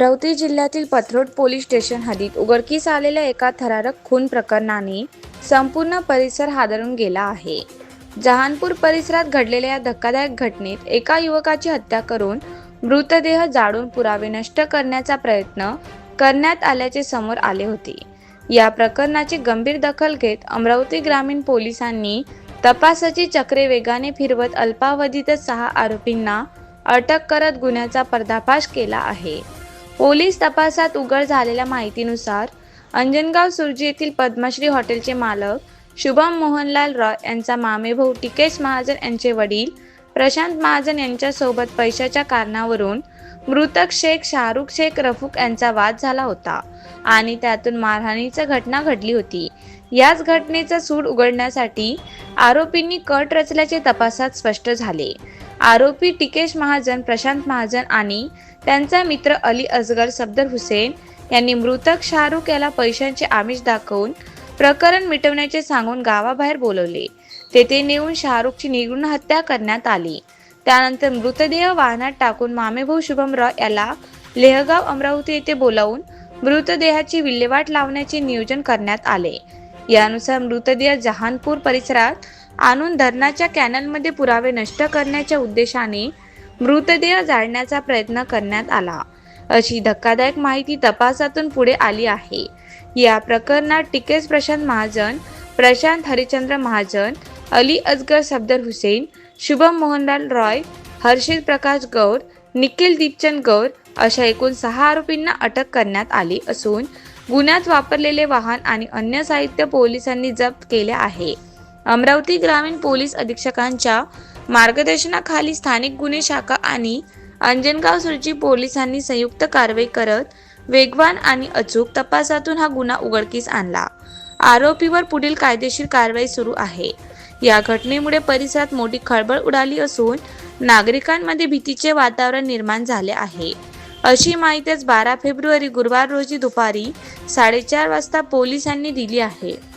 अमरावती जिल्ह्यातील Pathrod police station हद्दीत उघडकीस आलेल्या एका थरारक खून प्रकरणाने संपूर्ण परिसर हादरून गेला आहे. जहानपूर परिसरात घडलेल्या या धक्कादायक घटनेत एका युवकाची हत्या करून मृतदेह जाळून पुरावे नष्ट करण्याचा प्रयत्न करण्यात आल्याचे समोर आले होते. या प्रकरणाची गंभीर दखल घेत अमरावती ग्रामीण पोलिसांनी तपासाची चक्रे वेगाने फिरवत अल्पावधीतच सहा आरोपींना अटक करत गुन्ह्याचा पर्दाफाश केला आहे. पोलीस तपासात उघड झालेल्या माहितीनुसार अंजनगाव सुरजी येथील पद्मश्री हॉटेलचे मालक शुभम मोहनलाल रॉय यांचा मामेभाऊ टिकेश महाजन यांचे वडील प्रशांत महाजन यांच्यासोबत पैशाच्या कारणावरून मृतक शेख शाहरुख शेख रफूक यांचा वाद झाला होता आणि त्यातून मारहाणीची घटना घडली होती. याच घटनेचा सूड उघडण्यासाठी आरोपींनी कट रचल्याचे तपासात स्पष्ट झाले. आरोपी टिकेश महाजन प्रशांत महाजन आणि त्यांचा मित्र अली असगर सफदर हुसेन यांनी मृतक शाहरुख याला पैशांचे आमिष दाखवून प्रकरण मिटवण्याचे सांगून गावाबाहेर बोलवले. तेथे नेऊन शाहरुखची निगुण हत्या करण्यात आली. त्यानंतर मृतदेह वाहनात टाकून मामेभाऊ शुभम रॉय याला लेहगाव अमरावती येथे बोलावून मृतदेहाची विल्हेवाट लावण्याचे नियोजन करण्यात आले. यानुसार मृतदेह जहानपूर परिसरात आणून धरणाच्या कॅनलमध्ये पुरावे नष्ट करण्याच्या उद्देशाने मृतदेह जाळण्याचा प्रयत्न करण्यात आला. अशी धक्कादायक माहिती तपासातून पुढे आली आहे. या प्रकरणात टिकेश प्रशांत महाजन प्रशांत हरिचंद्र महाजन अली अजगर सफदर हुसेन शुभम मोहनलाल रॉय हर्षित प्रकाश गौर निखिल दीपचंद गौर अशा एकूण सहा आरोपींना अटक करण्यात आली असून गुन्ह्यात वापरलेले वाहन आणि अन्य साहित्य पोलिसांनी जप्त केले आहे. अमरावती ग्रामीण पोलीस अधीक्षकांच्या मार्गदर्शनाखाली स्थानिक गुन्हे शाखा आणि अंजनगाव सुरजी पोलिसांनी संयुक्त कारवाई करत वेगवान आणि अचूक तपासातून हा गुन्हा उघडकीस आणला. आरोपीवर पुढील कायदेशीर कारवाई सुरू आहे. या घटनेमुळे परिसरात मोठी खळबळ उडाली असून नागरिकांमध्ये भीतीचे वातावरण निर्माण झाले आहे. अशी माहितीच बारा फेब्रुवारी गुरुवार रोजी दुपारी साडेचार वाजता पोलिसांनी दिली आहे.